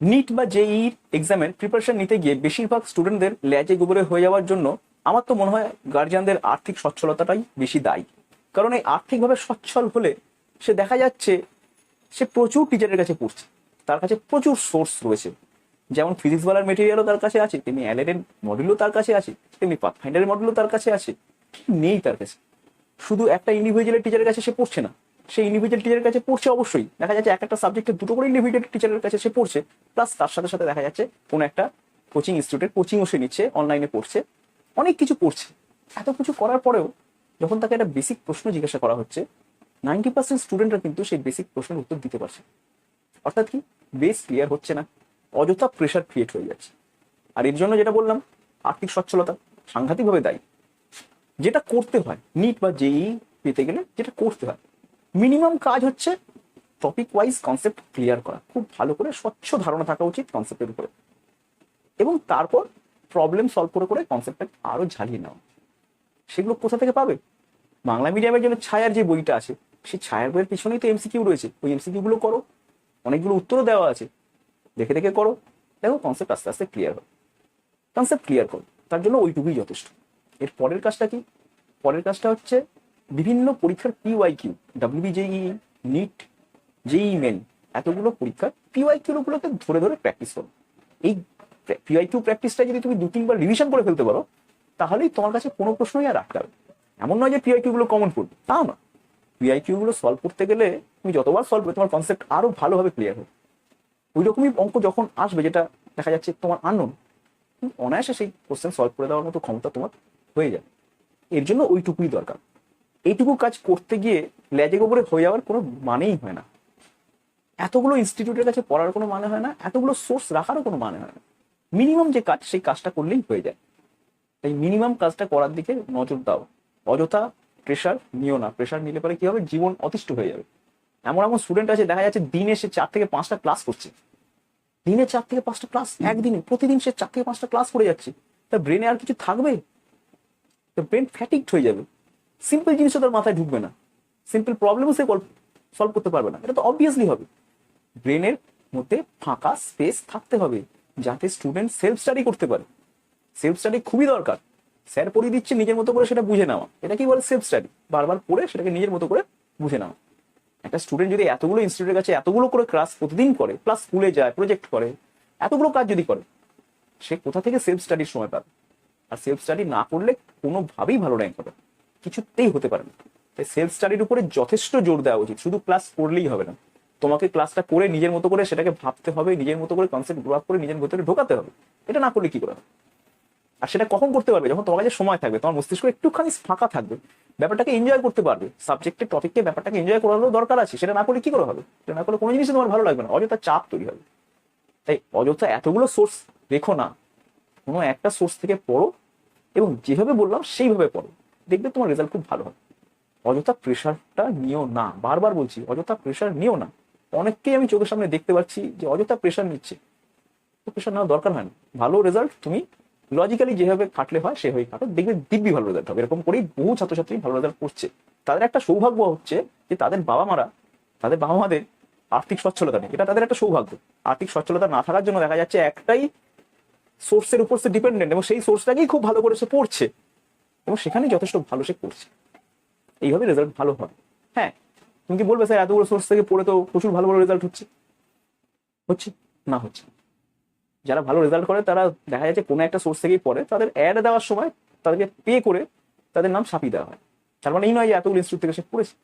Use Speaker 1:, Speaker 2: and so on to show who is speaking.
Speaker 1: NEET বা জেই এক্সামের preparation নিতে গিয়ে বেশিরভাগ স্টুডেন্টদের ল্যাজে গোবরে হয়ে যাওয়ার জন্য আমার তো মনে হয় গার্জিয়ানদের আর্থিক সচ্ছলতাটাই বেশি দায়ী। কারণ এই আর্থিকভাবে সচ্ছল হলে সে দেখা যাচ্ছে সে প্রচুর টিচারের কাছে পড়ছে। তার কাছে প্রচুর সোর্স রয়েছে। যেমন ফিজিক্সওয়ালার মেটেরিয়ালও তার কাছে আছে, তেমনি অ্যালেনের মডেলও তার কাছে আছে, তেমনি পাথফাইন্ডারের মডেলও তার কাছে আছে। নেই তার কাছে? শুধু একটা ইন্ডিভিজুয়াল টিচারের কাছে সে পড়ছে না। সেই ইন্ডিভিজুয়াল টিচারের কাছে পড়ছে অবশ্যই। দেখা যাচ্ছে এক একটা সাবজেক্টে দুটো করে ইন্ডিভিজুয়াল টিচারের কাছে সে পড়ছে। প্লাস তার সাথে সাথে দেখা যাচ্ছে কোনো একটা কোচিং ইনস্টিটিউটের কোচিংও সে নিচ্ছে অনলাইনে পড়ছে। অনেক কিছু পড়ছে। এত কিছু করার পরেও যখন তাকে একটা বেসিক প্রশ্ন জিজ্ঞাসা করা হচ্ছে নাইনটি পার্সেন্ট স্টুডেন্টরা কিন্তু সেই বেসিক প্রশ্নের উত্তর দিতে পারছে অর্থাৎ কি? বেস ক্লিয়ার হচ্ছে না। অযথা প্রেশার ক্রিয়েট হয়ে যাচ্ছে। আর এর জন্য যেটা বললাম, আর্থিক সচ্ছলতা সাংঘাতিকভাবে দায়ী। যেটা করতে হয় নিট বা জেই পেতে গেলে যেটা করতে হয়। মিনিমাম কাজ হচ্ছে টপিক ওয়াইজ কনসেপ্ট ক্লিয়ার করা। খুব ভালো করে স্বচ্ছ ধারণা থাকা উচিত কনসেপ্টের উপরে। এবং তারপর প্রবলেম সলভ করে করে কনসেপ্টটা আরও ঝালিয়ে নেওয়া। সেগুলো কোথা থেকে পাবে? বাংলা মিডিয়ামের জন্য ছায়ার যে বইটা আছে, সেই ছায়ার বইয়ের পিছনেই তো এমসিকিউ রয়েছে। ওই এমসিকিউ গুলো করো। অনেকগুলো উত্তরও দেওয়া আছে। দেখে দেখে করো। দেখো কনসেপ্ট আস্তে আস্তে ক্লিয়ার হবে কনসেপ্ট ক্লিয়ার করো। তার জন্য ওইটুকুই যথেষ্ট। এর পরের কাজটা কি? পরের কাজটা হচ্ছে বিভিন্ন পরীক্ষার PYQ WBJEE NEET JEE Main এতগুলো পরীক্ষার পিওয়াই কিউ গুলোকে ধরে ধরে প্র্যাকটিস করো। এই পিওয়াই কিউ প্র্যাকটিসটা যদি তুমি দু তিনবার রিভিশন করে ফেলতে পারো, তাহলেই তোমার কাছে কোনো প্রশ্নই আর রাখতে হবে এমন নয় যে পিওয়াই কিউ গুলো কমন পড়বে তাও না। পিওয়াই কিউ গুলো সলভ করতে গেলে তুমি যতবার সলভ করবে, তোমার কনসেপ্ট আরও ভালোভাবে ক্লিয়ার হবে। ওই রকমই অঙ্ক যখন আসবে, যেটা দেখা যাচ্ছে তোমার আননোন অনায়াসে সেই কোশ্চেন সলভ করে দেওয়ার মতো ক্ষমতা তোমার হয়ে যাবে। এর জন্য ওইটুকুই দরকার। এইটুকু কাজ করতে গিয়ে ল্যাজে গোবরে হয়ে যাওয়ার কোনো মানেই হয় না। এতগুলো ইনস্টিটিউটের কাছে পড়ার কোনো মানে হয় না, এতগুলো সোর্স রাখারও কোনো মানে হয় না। মিনিমাম যে কাজ, সেই কাজটা করলেই হয়ে যায়। তাই মিনিমাম কাজটা করার দিকে নজর দাও। অযথা প্রেশার নিও না। প্রেশার নিলে পরে কি হবে? জীবন অতিষ্ঠ হয়ে যাবে। এমন এমন স্টুডেন্ট আছে, দেখা যাচ্ছে দিনে সে চার থেকে পাঁচটা ক্লাস করছে। দিনে চার থেকে পাঁচটা ক্লাস একদিনে, প্রতিদিন সে চার থেকে পাঁচটা ক্লাস করে যাচ্ছে। তার ব্রেনে আর কিছু থাকবে? ব্রেন ফ্যাটিকড হয়ে যাবে। সিম্পল জিনিসও তার মাথায় ঢুকবে না। সিম্পল প্রবলেমও সে সলভ করতে পারবে না। এটা তো অবভিয়াসলি হবে। ব্রেনের মধ্যে ফাঁকা স্পেস থাকতে হবে, যাতে স্টুডেন্ট সেলফ স্টাডি করতে পারে। সেলফ স্টাডি খুবই দরকার। স্যার পড়িয়ে দিচ্ছে নিজের মতো করে সেটা বুঝে নেওয়া। এটা কি বলে সেলফ স্টাডি বারবার পড়ে সেটাকে নিজের মতো করে বুঝে নেওয়া। একটা স্টুডেন্ট যদি এতগুলো ইনস্টিটিউটের কাছে এতগুলো করে ক্লাস প্রতিদিন করে প্লাস স্কুলে যায় প্রজেক্ট করে, এতগুলো কাজ যদি করে, সে কোথা থেকে সেলফ স্টাডির সময় পাবে? আর সেলফ স্টাডি না করলে কোনোভাবেই ভালো র্যাঙ্ক হবে কিছুতেই হতে পারে না। তাই সেলফ স্টাডির উপরে যথেষ্ট জোর দেওয়া উচিত। শুধু ক্লাস করলেই হবে না। তোমাকে ক্লাসটা করে নিজের মতো করে সেটাকে ভাবতে হবে, নিজের মতো করে কনসেপ্ট গ্রো করে নিজের ভেতরে ঢোকাতে হবে। এটা না করলে কি করে? আর সেটা কখন করতে পারবে? যখন তোমার কাছে সময় থাকবে, তোমার মস্তিষ্ক একটুখানি ফাঁকা থাকবে, ব্যাপারটাকে এনজয় করতে পারবে। সাবজেক্টের টপিককে ব্যাপারটাকে এনজয় করারও দরকার আছে। সেটা না করলে কি করে হবে? সেটা না করলে কোনো জিনিসই তোমার ভালো লাগবে না। অযথা চাপ তৈরি হবে। তাই অযথা এতগুলো সোর্স রেখো না। কোনো একটা সোর্স থেকে পড়ো এবং যেভাবে বললাম সেইভাবে পড়ো। দেখবে তোমার রেজাল্ট খুব ভালো হবে। অযথা প্রেশারটা নিও না। বারবার বলছি, অযথা প্রেশার নিও না। অনেককেই আমি চোখের সামনে দেখতে পাচ্ছি যে অযথা প্রেশার নিচ্ছে। তো প্রেশার নেওয়ার দরকার হয় না। ভালো রেজাল্ট তুমি লজিক্যালি যেভাবে কাটলে হয় সেভাবে কাটো দেখবে দিব্যি ভালো রেজাল্ট হবে। এরকম করেই বহু ছাত্রছাত্রী ভালো রেজাল্ট করছে। তাদের একটা সৌভাগ্য হচ্ছে যে তাদের বাবা মারা তাদের বাবা মাদের আর্থিক সচ্ছলতা নেই। এটা তাদের একটা সৌভাগ্য। আর্থিক সচ্ছলতা না থাকার জন্য দেখা যাচ্ছে একটাই সোর্সের উপর সে ডিপেন্ডেন্ট এবং সেই সোর্সটাকেই খুব ভালো করে সে পড়ছে। এবং সেখানে যথেষ্ট ভালো সে করছে। এইভাবে রেজাল্ট ভালো হবে। হ্যাঁ তুমি কি বলবে, স্যার এতগুলো সোর্স থেকে পড়ে তো প্রচুর ভালো ভালো রেজাল্ট হচ্ছে? হচ্ছে, না হচ্ছে। যারা ভালো রেজাল্ট করে, তারা দেখা যাচ্ছে কোনো একটা সোর্স থেকেই পড়ে, তাদের অ্যাড দেওয়ার সময় তাদেরকে পে করে তাদের নাম ছাপিয়ে দেওয়া হয়। তার মানে এই নয় যে এতগুলো ইনস্টিটিউট থেকে সে পড়েছে।